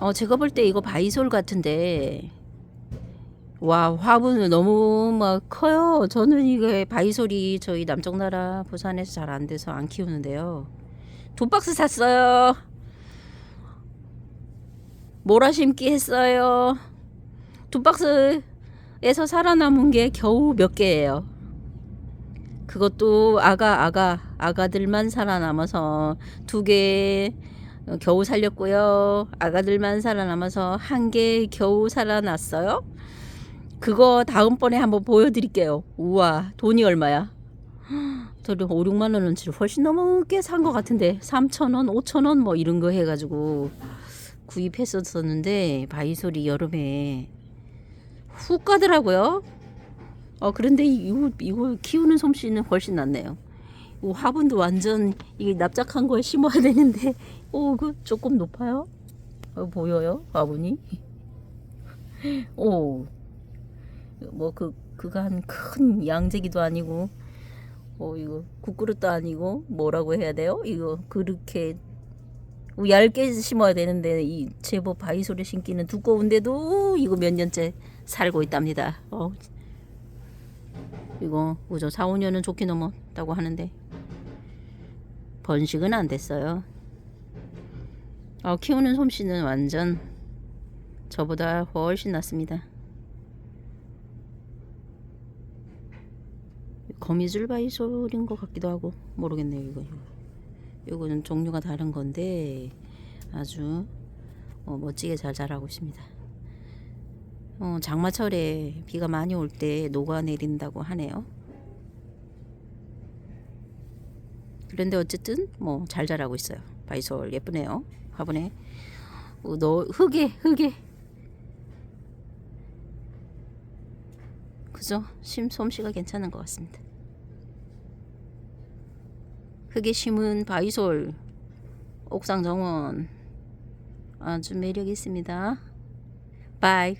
어, 제가 볼 때 이거 바이솔 같은데. 와, 화분은 너무 막 커요. 저는 이게 바이솔이 저희 남쪽 나라 부산에서 잘 안 돼서 안 키우는데요. 두 박스 샀어요. 모라 심기 했어요. 두 박스에서 살아남은 게 겨우 몇 개예요. 그것도 아가 아가 아가들만 살아남아서 두 개 겨우 살렸고요. 아가들만 살아남아서 한 개 겨우 살아났어요. 그거 다음번에 한번 보여드릴게요. 우와 돈이 얼마야? 저를 5, 6만 원어치를 훨씬 넘게 산 것 같은데 3천 원, 5천 원 뭐 이런 거 해가지고 구입했었었는데 바이솔이 여름에 훅 가더라고요. 어 그런데 이거 이거 키우는 솜씨는 훨씬 낫네요. 이 화분도 완전 이게 납작한 거에 심어야 되는데 오 그 조금 높아요. 어, 보여요 화분이? 오뭐 그 그간 큰 양재기도 아니고 어 이거 국그릇도 아니고 뭐라고 해야 돼요? 이거 그렇게 얇게 심어야 되는데 이 제법 바이솔에 심기는 두꺼운데도 이거 몇 년째 살고 있답니다. 어 이거 그저 4, 5년은 좋게 넘었다고 하는데 번식은 안 됐어요. 어, 키우는 솜씨는 완전 저보다 훨씬 낫습니다. 거미줄 바이 솔인 것 같기도 하고 모르겠네요 이거. 이거는 종류가 다른 건데 아주 어, 멋지게 잘 자라고 있습니다. 어, 장마철에 비가 많이 올 때 녹아내린다고 하네요. 그런데 어쨌든 뭐 잘 자라고 있어요. 바이솔 예쁘네요. 화분에 어, 너 흙에 흙에 그죠? 심 솜씨가 괜찮은 것 같습니다. 흙에 심은 바이솔 옥상 정원 아주 매력 있습니다. 바이.